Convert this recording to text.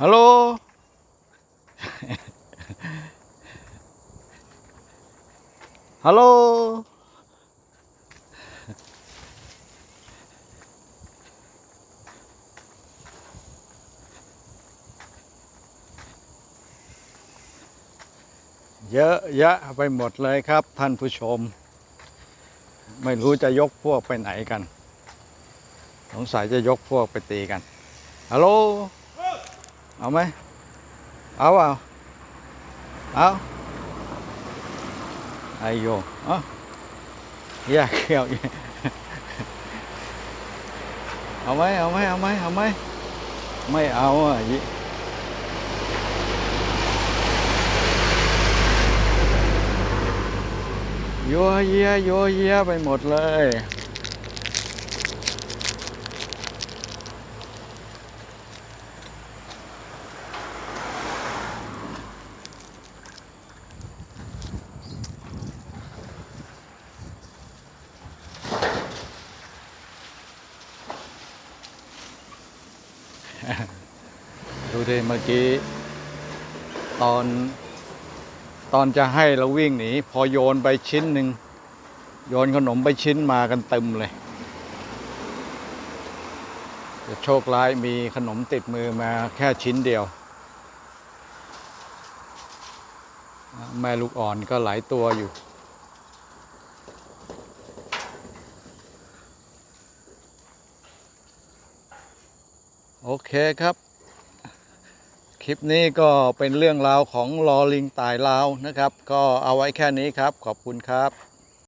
ฮัลโหล ฮัลโหล เยอะแยะไปหมดเลยครับท่านผู้ชม ไม่รู้จะยกพวกไปไหนกัน สงสัยจะยกพวกไปตีกัน ฮัลโหล เอาไหมเอาเอาเอาไอโยเอาแยกเขี้ยวเอาไหมเอาไหมเอาไหมเอาไหมไม่เอาอะยิยัวเยียยัวเยียไปหมดเลย ดูดิเมื่อกี้ ตอน ตอนจะให้เราวิ่งหนี พอโยนไปชิ้นหนึ่ง โยนขนมไปชิ้นมากันเต็มเลยแต่โชคร้ายมีขนมติดมือมาแค่ชิ้นเดียว แม่ลูกอ่อนก็หลายตัวอยู่ โอเคครับ คลิปนี้ก็เป็นเรื่องราวของลอลิงตายลาวนะครับ ก็เอาไว้แค่นี้ครับ ขอบคุณครับ